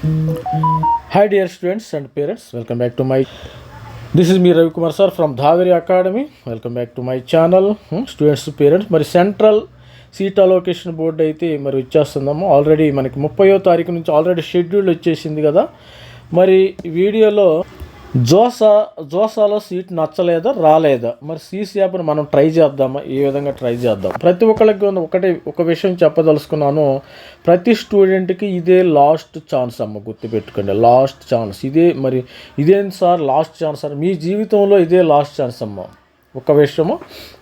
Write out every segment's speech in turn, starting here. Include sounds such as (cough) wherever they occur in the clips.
Hi dear students and parents welcome back to my this is me Ravikumar sir from Dhaveri academy welcome back to my channel students parents మరి central seat allocation board అయితే మరి ఇచ్చేస్తున్నాము already మనకి ముప్పయో తారీఖు నుంచి already schedule వచ్చేసింది కదా. మరి వీడియోలో జోసా జోసాలో సీట్ నచ్చలేదా రాలేదా? మరి సీసీ యాప్ని మనం ట్రై చేద్దామా? ఏ విధంగా ట్రై చేద్దాం? ప్రతి ఒక్కరికి ఉన్న ఒకటి ఒక విషయం చెప్పదలుచుకున్నాను. ప్రతి స్టూడెంట్కి ఇదే లాస్ట్ ఛాన్స్ అమ్మ గుర్తుపెట్టుకోండి. Last chance. ఇదే మరి ఇదేం సార్ లాస్ట్ ఛాన్స్ సార్ మీ జీవితంలో ఇదే లాస్ట్ ఛాన్స్ అమ్మ. ఒక విషయము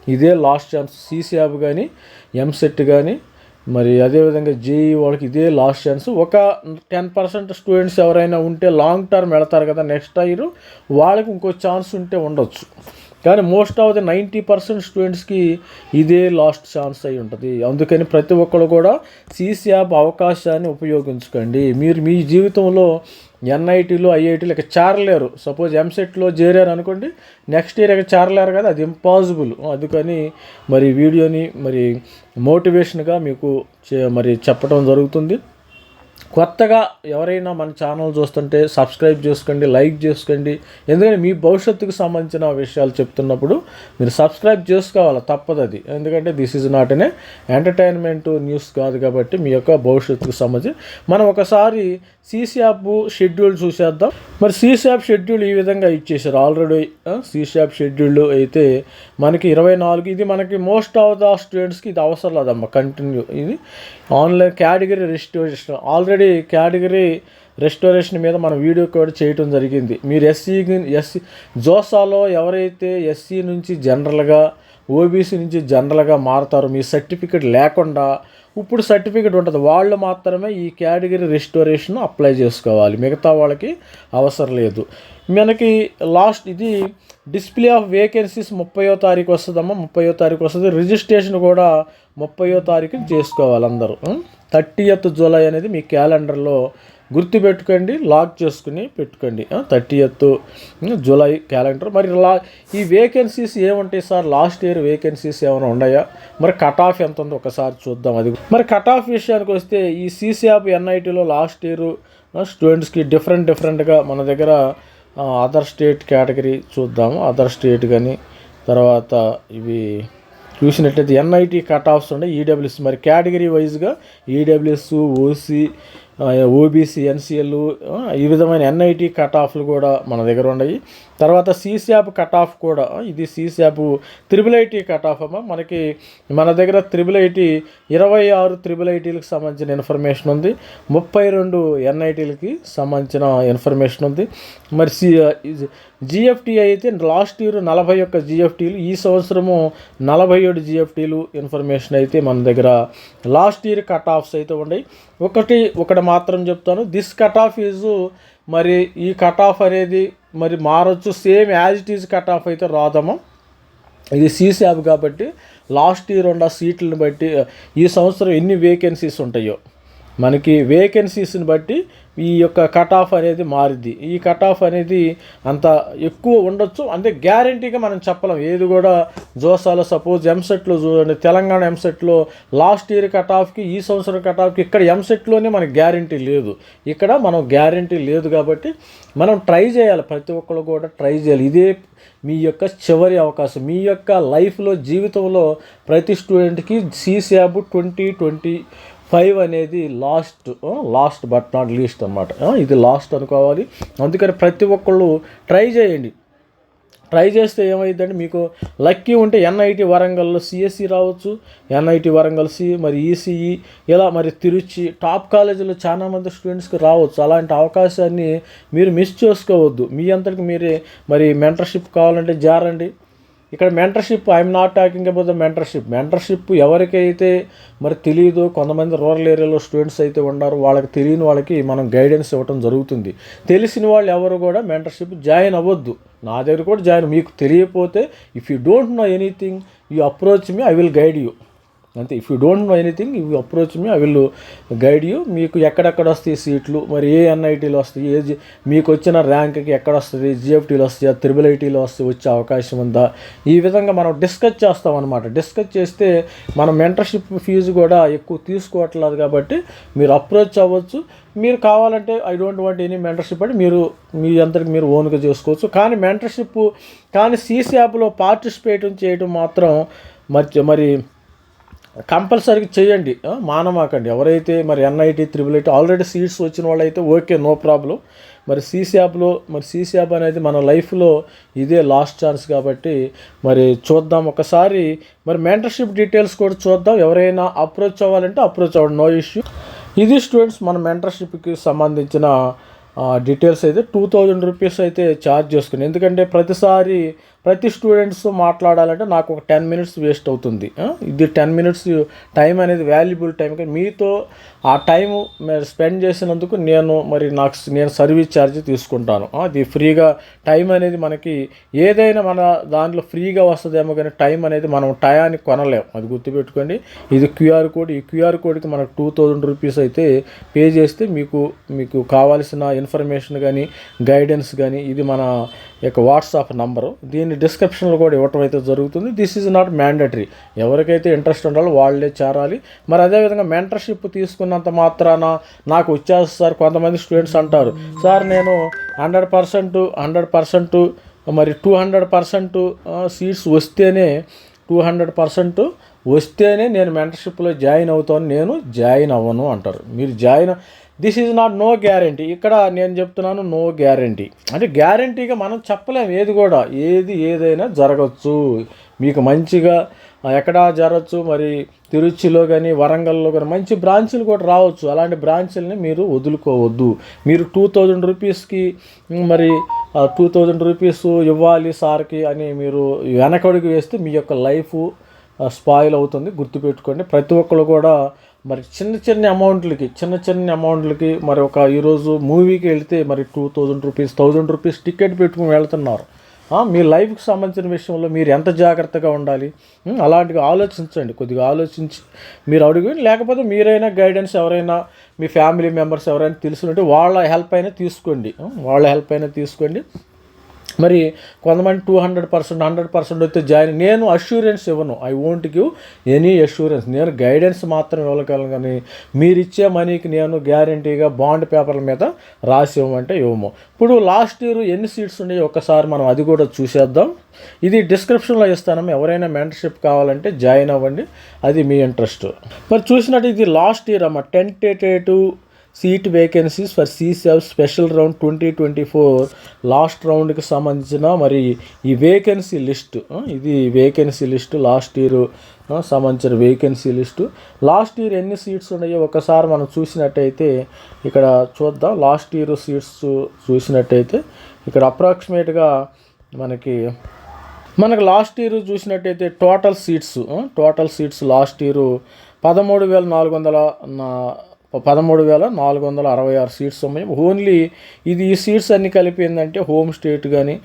ఇదే లాస్ట్ ఛాన్స్. సీసీ యాప్ కానీ ఎంసెట్ కానీ మరి అదేవిధంగా జేఈ వాళ్ళకి ఇదే లాస్ట్ ఛాన్స్ ఒక టెన్ పర్సెంట్ స్టూడెంట్స్ ఎవరైనా ఉంటే లాంగ్ టర్మ్ వెళతారు కదా నెక్స్ట్ ఇయర్ వాళ్ళకి ఇంకో ఛాన్స్ ఉంటే ఉండొచ్చు. కానీ most of the ninety percent స్టూడెంట్స్కి ఇదే లాస్ట్ ఛాన్స్ అయి ఉంటుంది. అందుకని ప్రతి ఒక్కరు కూడా సీసీ యాప్ అవకాశాన్ని ఉపయోగించుకోండి. మీరు మీ జీవితంలో ఎన్ఐటీలో ఐఐటీలు ఇక చేరలేరు. సపోజ్ ఎంసెట్లో చేరారు అనుకోండి నెక్స్ట్ ఇయర్ ఇక చేరలేరు కదా అది ఇంపాసిబుల్ అందుకని మరి వీడియోని మరి మోటివేషన్గా మీకు చే- మరి చెప్పడం జరుగుతుంది. కొత్తగా ఎవరైనా మన ఛానల్ చూస్తుంటే సబ్స్క్రైబ్ చేసుకోండి లైక్ చేసుకోండి. ఎందుకంటే మీ భవిష్యత్తుకు సంబంధించిన విషయాలు చెప్తున్నప్పుడు మీరు సబ్స్క్రైబ్ చేసుకోవాలి తప్పదు అది. ఎందుకంటే this is not an entertainment news కాదు కాబట్టి మీ యొక్క భవిష్యత్తుకు సంబంధించి. మనం ఒకసారి సీసీ యాప్ షెడ్యూల్ చూసేద్దాం. మరి సీసీ యాప్ షెడ్యూల్ ఈ విధంగా ఇచ్చేసారు ఆల్రెడీ సీసీ షెడ్యూల్ అయితే మనకి ఇరవై నాలుగు ఇది మనకి మోస్ట్ ఆఫ్ ద స్టూడెంట్స్కి ఇది అవసరం లేదమ్మా కంటిన్యూ ఇది online category registration already category restoration మీద మనం వీడియో కూడా చేయటం జరిగింది. మీరు ఎస్సీ ఎస్సీ జోసాలో ఎవరైతే ఎస్సీ నుంచి జనరల్గా ఓబీసీ నుంచి జనరల్గా మారుతారో మీ సర్టిఫికెట్ లేకుండా ఇప్పుడు సర్టిఫికేట్ ఉంటుంది. వాళ్ళు మాత్రమే ఈ కేటగిరీ రెస్టోరేషన్ అప్లై చేసుకోవాలి. మిగతా వాళ్ళకి అవసరం లేదు. మనకి లాస్ట్ ఇది డిస్ప్లే ఆఫ్ వేకెన్సీస్ ముప్పయో తారీఖు వస్తుందమ్మా. ముప్పయో తారీఖు వస్తుంది. రిజిస్ట్రేషన్ కూడా ముప్పయో తారీఖున చేసుకోవాలి అందరూ. థర్టీయత్ జూలై అనేది మీ క్యాలెండర్లో గుర్తుపెట్టుకోండి లాక్ చేసుకుని పెట్టుకోండి. థర్టీ ఎత్ జూలై క్యాలెండర్. మరి లా ఈ వేకెన్సీస్ ఏముంటాయి సార్? లాస్ట్ ఇయర్ వేకెన్సీస్ ఏమైనా ఉన్నాయా? మరి కట్ ఆఫ్ ఎంత ఉందో ఒకసారి చూద్దాం. అది మరి కట్ ఆఫ్ విషయానికి వస్తే ఈ సీసీఆప్ ఎన్ఐటీలో లాస్ట్ ఇయర్ స్టూడెంట్స్కి డిఫరెంట్ డిఫరెంట్గా మన దగ్గర అదర్ స్టేట్ కేటగిరీ చూద్దాము. అదర్ స్టేట్ కానీ తర్వాత ఇవి చూసినట్లయితే ఎన్ఐటీ కట్ ఆఫ్స్ ఉన్నాయి ఈడబ్ల్యూఎస్ మరి కేటగిరీ వైజ్గా ఈడబ్ల్యూఎస్ ఓసీ ఓబీసీ ఎన్సీఎల్లు ఈ విధమైన ఎన్ఐటి కట్ ఆఫ్లు కూడా మన దగ్గర ఉన్నాయి. తర్వాత సీస్యాప్ కట్ ఆఫ్ కూడా ఇది CSAB triple IT cut off అమ్మ. మనకి మన దగ్గర త్రిబుల్ ఐటీ ఇరవై ఆరు త్రిబుల్ ఐటీలకు సంబంధించిన ఇన్ఫర్మేషన్ ఉంది. ముప్పై రెండు ఎన్ఐటీలకి సంబంధించిన ఇన్ఫర్మేషన్ ఉంది. మరి సి జిఎఫ్టీ అయితే లాస్ట్ ఇయర్ నలభై ఒక్క జిఎఫ్టీలు ఈ సంవత్సరము నలభై ఏడు జిఎఫ్టీలు ఇన్ఫర్మేషన్ అయితే మన దగ్గర లాస్ట్ ఇయర్ కట్ ఆఫ్స్ అయితే ఉన్నాయి. ఒకటి ఒకటి మాత్రం చెప్తాను. దిస్ కట్ ఆఫ్ ఈజ్ మరి ఈ కట్ ఆఫ్ అనేది మరి మారొచ్చు. Same as it is cut off అయితే రాదమ్మా. ఇది సీసాబ్ కాబట్టి లాస్ట్ ఇయర్ ఉన్న సీట్లను బట్టి ఈ సంవత్సరం ఎన్ని వేకెన్సీస్ ఉంటాయో. మనకి వేకెన్సీస్ని బట్టి ఈ యొక్క కట్ ఆఫ్ అనేది మారిద్ది. ఈ కట్ ఆఫ్ అనేది అంత ఎక్కువ ఉండొచ్చు. అంటే గ్యారంటీగా మనం చెప్పలేం. ఏది కూడా జోసాలో సపోజ్ ఎంసెట్లో చూడండి తెలంగాణ ఎంసెట్లో లాస్ట్ ఇయర్ కట్ ఆఫ్కి ఈ సంవత్సరం కట్ ఆఫ్కి ఇక్కడ ఎంసెట్లోనే మనకి గ్యారంటీ లేదు. ఇక్కడ మనం గ్యారంటీ లేదు కాబట్టి మనం ట్రై చేయాలి. ప్రతి ఒక్కరు కూడా ట్రై చేయాలి. ఇదే మీ యొక్క చివరి అవకాశం. మీ యొక్క లైఫ్లో జీవితంలో ప్రతి స్టూడెంట్కి సీసీఆబ్ ట్వంటీ ట్వంటీ ఫైవ్ అనేది last last but not least అనమాట ఇది లాస్ట్ అనుకోవాలి. అందుకని ప్రతి ఒక్కళ్ళు ట్రై చేయండి. ట్రై చేస్తే ఏమైందంటే మీకు లక్కీ ఉంటే ఎన్ఐటి వరంగల్లో సిఎస్సి రావచ్చు. ఎన్ఐటి వరంగల్ సి మరి ఈసీఈ ఇలా మరి తిరుచి టాప్ కాలేజీలో చాలా మంది స్టూడెంట్స్కి రావచ్చు. అలాంటి అవకాశాన్ని మీరు మిస్ చేసుకోవద్దు. మీ అంతటికి మీరే మరి మెంటర్షిప్ కావాలంటే జారండి. ఇక్కడ mentorship I'm not talking about the mentorship mentorship ఎవరికైతే మరి తెలియదో కొంతమంది రూరల్ ఏరియాలో స్టూడెంట్స్ అయితే ఉన్నారు వాళ్ళకి తెలియని వాళ్ళకి మనం గైడెన్స్ ఇవ్వడం జరుగుతుంది. తెలిసిన వాళ్ళు ఎవరు కూడా మెంటర్షిప్ జాయిన్ అవ్వద్దు. నా దగ్గర కూడా జాయిన్ మీకు తెలియకపోతే if you don't know anything you approach me I will guide you అంతే. If you don't know anything you approach me I will guide you మీకు ఎక్కడెక్కడ వస్తాయి సీట్లు? మరి ఏ ఎన్ఐటీలో వస్తాయి? ఏ జి- మీకు వచ్చిన ర్యాంక్కి ఎక్కడ వస్తుంది? జిఎఫ్టీలో వస్తాయా? త్రిబుల్ ఐటీలో వస్తే వచ్చే అవకాశం ఉందా? ఈ విధంగా మనం డిస్కస్ చేస్తాం అనమాట డిస్కస్ చేస్తే మనం మెంటర్షిప్ ఫీజు కూడా ఎక్కువ తీసుకోవట్లేదు కాబట్టి మీరు అప్రోచ్ అవ్వచ్చు. మీరు కావాలంటే I don't want any mentorship అంటే మీరు మీ అంతటికి మీరు ఓన్గా చేసుకోవచ్చు. కానీ మెంటర్షిప్ కానీ సీసీ యాప్లో పార్టిసిపేట్ చేయడం మాత్రం మరి మరి కంపల్సరీగా చేయండి. మానమాకండి. ఎవరైతే మరి NIT triple IT already seats వచ్చిన వాళ్ళైతే ఓకే నో ప్రాబ్లం. మరి సీసీ యాప్లో మరి సీసీ అనేది మన లైఫ్లో ఇదే లాస్ట్ ఛాన్స్ కాబట్టి మరి చూద్దాం. ఒకసారి మరి మెంటర్షిప్ డీటెయిల్స్ కూడా చూద్దాం. ఎవరైనా అప్రోచ్ అవ్వాలంటే అప్రోచ్ అవ్వండి. నో ఇష్యూ ఇది స్టూడెంట్స్ మన మెంటర్షిప్కి సంబంధించిన డీటెయిల్స్ అయితే. టూ థౌజండ్ రూపీస్ అయితే ఛార్జ్ చేసుకుని. ఎందుకంటే ప్రతిసారి ప్రతి స్టూడెంట్స్ మాట్లాడాలంటే నాకు ఒక టెన్ మినిట్స్ వేస్ట్ అవుతుంది. ఇది టెన్ మినిట్స్ టైం అనేది వాల్యుబుల్ టైం. కానీ మీతో ఆ టైం స్పెండ్ చేసినందుకు నేను మరి నాకు నేను సర్వీస్ ఛార్జ్ తీసుకుంటాను. అది ఫ్రీగా టైం అనేది మనకి ఏదైనా మన దాంట్లో ఫ్రీగా వస్తుందేమో కానీ టైం అనేది మనం టయానికి కొనలేం. అది గుర్తుపెట్టుకోండి. ఇది క్యూఆర్ కోడ్. ఈ క్యూఆర్ కోడ్కి మనకు టూ థౌజండ్ రూపీస్ అయితే పే చేస్తే మీకు మీకు కావాల్సిన ఇన్ఫర్మేషన్ కానీ గైడెన్స్ కానీ ఇది మన యొక్క వాట్సాప్ నంబరు. దీన్ని డిస్క్రిప్షన్లో కూడా ఇవ్వటం అయితే జరుగుతుంది. దిస్ ఈజ్ నాట్ మ్యాండటరీ ఎవరికైతే ఇంట్రెస్ట్ ఉండాలో వాళ్ళే చేరాలి. మరి అదేవిధంగా మెంటర్షిప్ తీసుకున్నంత మాత్రాన నాకు వచ్చేస్తుంది సార్ కొంతమంది స్టూడెంట్స్ అంటారు. సార్ నేను హండ్రెడ్ పర్సెంట్ హండ్రెడ్ పర్సెంట్ మరి టూ హండ్రెడ్ పర్సెంట్ సీట్స్ వస్తేనే టూ హండ్రెడ్ పర్సెంట్ వస్తేనే నేను మెంటర్షిప్లో జాయిన్ అవుతాను నేను జాయిన్ అవ్వను అంటారు. మీరు join this is not no guarantee ఇక్కడ నేను చెప్తున్నాను నో గ్యారంటీ అంటే గ్యారంటీగా మనం చెప్పలేము ఏది కూడా. ఏది ఏదైనా జరగచ్చు. మీకు మంచిగా ఎక్కడ జరగచ్చు. మరి తిరుచిలో కానీ వరంగల్లో కానీ మంచి బ్రాంచీలు కూడా రావచ్చు. అలాంటి బ్రాంచీలని మీరు వదులుకోవద్దు. మీరు టూ థౌజండ్ రూపీస్కి మరి టూ థౌజండ్ రూపీస్ ఇవ్వాలి సార్కి అని మీరు వెనకడుగు వేస్తే మీ యొక్క లైఫ్ స్పాయిల్ అవుతుంది. గుర్తుపెట్టుకోండి. ప్రతి ఒక్కరు కూడా మరి చిన్న చిన్న అమౌంట్లకి చిన్న చిన్న అమౌంట్లకి మరి ఒక ఈరోజు మూవీకి వెళ్తే మరి two thousand rupees thousand rupees ticket పెట్టుకుని వెళ్తున్నారు. మీ లైఫ్కి సంబంధించిన విషయంలో మీరు ఎంత జాగ్రత్తగా ఉండాలి? అలాంటివి ఆలోచించండి. కొద్దిగా ఆలోచించి మీరు అడుగు లేకపోతే మీరైనా గైడెన్స్ ఎవరైనా మీ ఫ్యామిలీ మెంబర్స్ ఎవరైనా తెలుసుంటే వాళ్ళ హెల్ప్ అయినా తీసుకోండి. వాళ్ళ హెల్ప్ అయినా తీసుకోండి. మరి కొంతమంది two hundred percent hundred percent అయితే జాయిన్. నేను అష్యూరెన్స్ ఇవ్వను. I won't give any assurance నేను గైడెన్స్ మాత్రం ఇవ్వగలను కానీ మీరు ఇచ్చే మనీకి నేను గ్యారంటీగా బాండ్ పేపర్ల మీద రాసి ఇవ్వమంటే ఇవ్వము. ఇప్పుడు లాస్ట్ ఇయర్ ఎన్ని సీట్స్ ఉన్నాయి? ఒక్కసారి మనం అది కూడా చూసేద్దాం. ఇది డిస్క్రిప్షన్లో ఇస్తాను. ఎవరైనా మెంటర్షిప్ కావాలంటే జాయిన్ అవ్వండి. అది మీ ఇంట్రెస్ట్ మరి చూసినట్టు ఇది లాస్ట్ ఇయర్ అమ్మ tentative seat vacancies for CSAB special round twenty twenty four last రౌండ్కి సంబంధించిన మరి ఈ వేకెన్సీ లిస్ట్ ఇది వేకెన్సీ లిస్ట్ లాస్ట్ ఇయర్ సంబంధించిన వేకెన్సీ లిస్టు లాస్ట్ ఇయర్ ఎన్ని సీట్స్ ఉన్నాయో ఒకసారి మనం చూసినట్టయితే ఇక్కడ చూద్దాం. లాస్ట్ ఇయర్ సీట్స్ చూసినట్టయితే ఇక్కడ అప్రాక్సిమేట్గా మనకి మనకు లాస్ట్ ఇయర్ చూసినట్టయితే total seats total seats last year పదమూడు వేల నాలుగు వందల నా- పదమూడు వేల నాలుగు వందల అరవై ఆరు సీట్స్ ఉన్నాయి. ఓన్లీ ఇది ఈ సీట్స్ అన్ని కలిపి ఏంటంటే హోమ్ స్టేట్ కానీ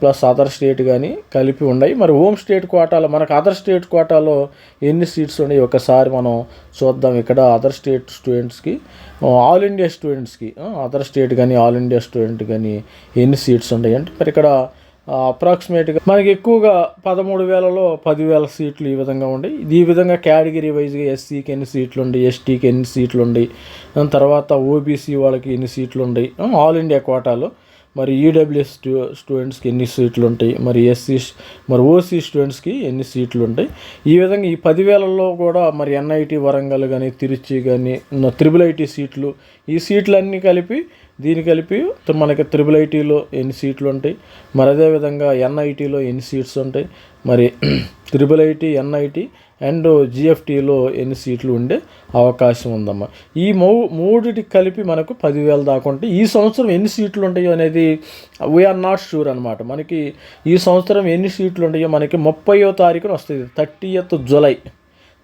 ప్లస్ అదర్ స్టేట్ కానీ కలిపి ఉన్నాయి. మరి హోమ్ స్టేట్ కోటాలో మనకు అదర్ స్టేట్ కోటాలో ఎన్ని సీట్స్ ఉన్నాయి? ఒకసారి మనం చూద్దాం ఇక్కడ అదర్ స్టేట్ స్టూడెంట్స్కి ఆల్ ఇండియా స్టూడెంట్స్కి అదర్ స్టేట్ కానీ ఆల్ ఇండియా స్టూడెంట్ కానీ ఎన్ని సీట్స్ ఉన్నాయి? అంటే మరి ఇక్కడ అప్రాక్సిమేట్గా మనకి ఎక్కువగా పదమూడు వేలలో పదివేల సీట్లు ఈ విధంగా ఉన్నాయి ఇది ఈ విధంగా కేటగిరీ వైజ్గా ఎస్సీకి ఎన్ని సీట్లు ఉన్నాయి ఎస్టీకి ఎన్ని సీట్లు ఉన్నాయి దాని తర్వాత ఓబీసీ వాళ్ళకి ఎన్ని సీట్లు ఉన్నాయి ఆల్ ఇండియా కోటాలో మరి ఈడబ్ల్యూఎస్ స్టూ స్టూడెంట్స్కి ఎన్ని సీట్లు ఉంటాయి మరి ఎస్సీ మరి ఓసీ స్టూడెంట్స్కి ఎన్ని సీట్లు ఉంటాయి ఈ విధంగా ఈ పదివేలలో కూడా మరి ఎన్ఐటి వరంగల్ కానీ తిరుచి కానీ త్రిబుల్ ఐటీ సీట్లు ఈ సీట్లన్నీ కలిపి దీని కలిపి మనకి త్రిబుల్ ఐటీలో ఎన్ని సీట్లు ఉంటాయి? మరి అదేవిధంగా ఎన్ఐటీలో ఎన్ని సీట్స్ ఉంటాయి? మరి (clears throat) త్రిబుల్ ఐటీ ఎన్ఐటీ అండ్ జిఎఫ్టీలో ఎన్ని సీట్లు ఉండే అవకాశం ఉందమ్మా. ఈ మూ మూడిటికి కలిపి మనకు పదివేల దాకా ఉంటాయి. ఈ సంవత్సరం ఎన్ని సీట్లు ఉంటాయో అనేది వీఆర్ నాట్ షూర్ అనమాట మనకి ఈ సంవత్సరం ఎన్ని సీట్లు ఉంటాయో మనకి ముప్పయో తారీఖున వస్తుంది. థర్టీయత్ జులై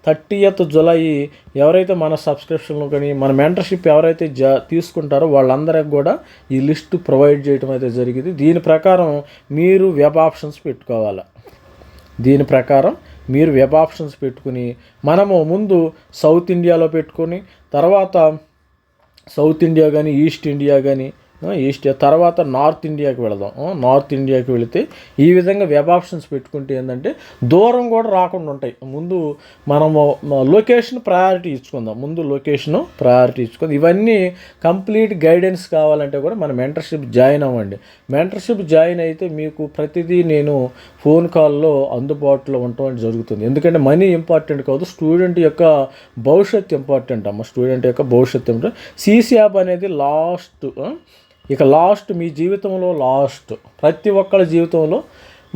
థర్టీయత్ జులై ఎవరైతే మన సబ్స్క్రిప్షన్లో కానీ మన మెంటర్షిప్ ఎవరైతే జా తీసుకుంటారో వాళ్ళందరికి కూడా ఈ లిస్ట్ ప్రొవైడ్ చేయడం అయితే జరిగింది. దీని ప్రకారం మీరు వెబ్ ఆప్షన్స్ పెట్టుకోవాలి. దీని ప్రకారం మీరు వెబ్ ఆప్షన్స్ పెట్టుకుని మనము ముందు సౌత్ ఇండియాలో పెట్టుకొని తర్వాత సౌత్ ఇండియా కానీ ఈస్ట్ ఇండియా కానీ ఈస్ట్ తర్వాత నార్త్ ఇండియాకి వెళదాం. నార్త్ ఇండియాకి వెళితే ఈ విధంగా వెబ్ ఆప్షన్స్ పెట్టుకుంటే ఏంటంటే దూరం కూడా రాకుండా ఉంటాయి. ముందు మనము లొకేషన్ ప్రయారిటీ ఇచ్చుకుందాం. ముందు లొకేషన్ ప్రయారిటీ ఇచ్చుకుందాం. ఇవన్నీ కంప్లీట్ గైడెన్స్ కావాలంటే కూడా మన మెంటర్షిప్ జాయిన్ అవ్వండి. మెంటర్షిప్ జాయిన్ అయితే మీకు ప్రతిదీ నేను ఫోన్ కాల్లో అందుబాటులో ఉండటం జరుగుతుంది. ఎందుకంటే మనీ ఇంపార్టెంట్ కాదు స్టూడెంట్ యొక్క భవిష్యత్ ఇంపార్టెంట్ అమ్మ. స్టూడెంట్ యొక్క భవిష్యత్ ఇంపార్టెంట్. సీసీ యాప్ అనేది లాస్ట్ ఇక లాస్ట్ మీ జీవితంలో లాస్ట్. ప్రతి ఒక్కళ్ళ జీవితంలో.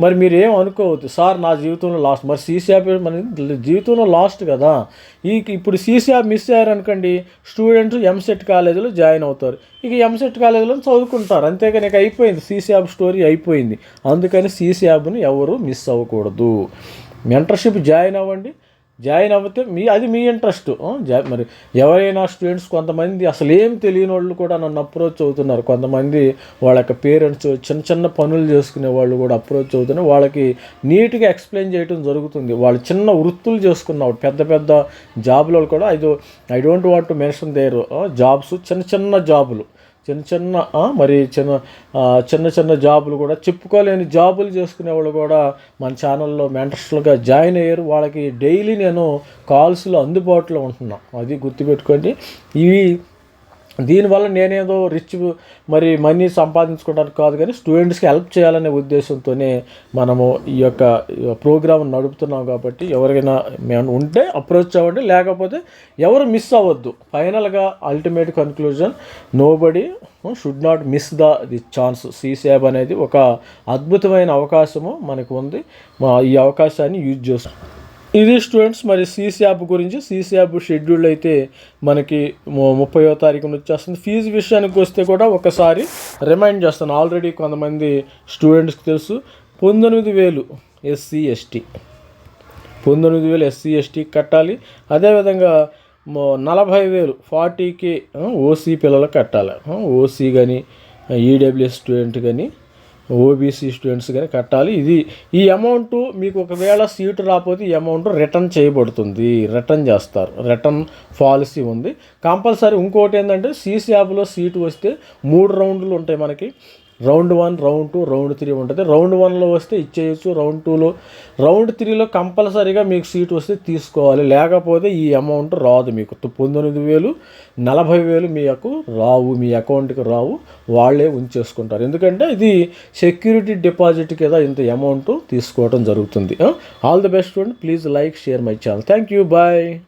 మరి మీరు ఏం అనుకోవద్దు. సార్ నా జీవితంలో లాస్ట్. మరి సీసీ యాప్ మన జీవితంలో లాస్ట్ కదా. ఈ ఇప్పుడు సీసీ యాప్ మిస్ అయ్యారనుకోండి స్టూడెంట్స్ ఎంసెట్ కాలేజీలో జాయిన్ అవుతారు. ఇక ఎంసెట్ కాలేజీలో చదువుకుంటారు. అంతేగాని ఇక అయిపోయింది. సీసీ స్టోరీ అయిపోయింది. అందుకని సీసీ ఎవరు మిస్ అవ్వకూడదు. మెంటర్షిప్ జాయిన్ అవ్వండి. జాయిన్ అవ్వతే మీ అది మీ ఇంట్రెస్ట్. జా మరి ఎవరైనా స్టూడెంట్స్ కొంతమంది అసలు ఏం తెలియని వాళ్ళు కూడా నన్ను అప్రోచ్ అవుతున్నారు. కొంతమంది వాళ్ళ యొక్క పేరెంట్స్ చిన్న చిన్న పనులు చేసుకునే వాళ్ళు కూడా అప్రోచ్ అవుతున్నారు. వాళ్ళకి నీట్గా ఎక్స్ప్లెయిన్ చేయడం జరుగుతుంది. వాళ్ళు చిన్న వృత్తులు చేసుకున్నారు పెద్ద పెద్ద జాబులలో కూడా ఐదు I don't want to mention there. Jobs చిన్న చిన్న జాబులు. చిన్న చిన్న మరి చిన్న చిన్న చిన్న జాబులు కూడా చెప్పుకోలేని జాబులు చేసుకునే వాళ్ళు కూడా మన ఛానల్లో మెంటర్స్లుగా జాయిన్ అయ్యారు. వాళ్ళకి డైలీ నేను కాల్స్లో అందుబాటులో ఉంటున్నాను అది గుర్తుపెట్టుకోండి. ఇవి దీనివల్ల నేనేదో రిచ్ మరి మనీ సంపాదించుకోవడానికి కాదు కానీ స్టూడెంట్స్కి హెల్ప్ చేయాలనే ఉద్దేశంతోనే మనము ఈ యొక్క ప్రోగ్రామ్ నడుపుతున్నాం కాబట్టి ఎవరికైనా మేము ఉంటే అప్రోచ్ అవ్వండి. లేకపోతే ఎవరు మిస్ అవ్వద్దు. ఫైనల్గా ultimate conclusion nobody should not miss the the chance CSAB అనేది ఒక అద్భుతమైన అవకాశము మనకు ఉంది. మా ఈ అవకాశాన్ని యూజ్ చేస్తాం. ఇది స్టూడెంట్స్ మరి సీసీ యాప్ గురించి సీసీ యాప్ షెడ్యూల్ అయితే మనకి ము- ముప్పైవ తారీఖున వచ్చేస్తుంది ఫీజు విషయానికి వస్తే కూడా ఒకసారి రిమైండ్ చేస్తాను. ఆల్రెడీ కొంతమంది స్టూడెంట్స్కి తెలుసు. పంతొమ్మిది వేలు ఎస్సీ ఎస్టీ. పంతొమ్మిది వేలు ఎస్సీ ఎస్టీ కట్టాలి. అదేవిధంగా నలభై వేలు ఫార్టీకి ఓసీ పిల్లలు కట్టాలి. ఓసీ కానీ ఈడబ్ల్యూఎస్ స్టూడెంట్ కానీ ఓబీసీ స్టూడెంట్స్ కానీ కట్టాలి. ఇది ఈ అమౌంట్ మీకు ఒకవేళ సీటు రాకపోతే ఈ అమౌంట్ రిటర్న్ చేయబడుతుంది. రిటర్న్ చేస్తారు. రిటర్న్ పాలసీ ఉంది. కంపల్సరీ ఇంకోటి ఏంటంటే సీసీ యాప్లో సీటు వస్తే మూడు రౌండ్లు ఉంటాయి మనకి. Round one round two round three ఉంటుంది. రౌండ్ వన్లో వస్తే ఇచ్చేయచ్చు రౌండ్ టూలో. రౌండ్ త్రీలో కంపల్సరీగా మీకు సీట్ వస్తే తీసుకోవాలి. లేకపోతే ఈ అమౌంట్ రాదు మీకు. పంతొమ్మిది వేలు నలభై వేలు మీకు రావు. మీ అకౌంట్కి రావు. వాళ్ళే ఉంచేసుకుంటారు. ఎందుకంటే ఇది సెక్యూరిటీ డిపాజిట్ కింద ఇంత అమౌంట్ తీసుకోవడం జరుగుతుంది. All the best student. Please like share my channel. Thank you. Bye.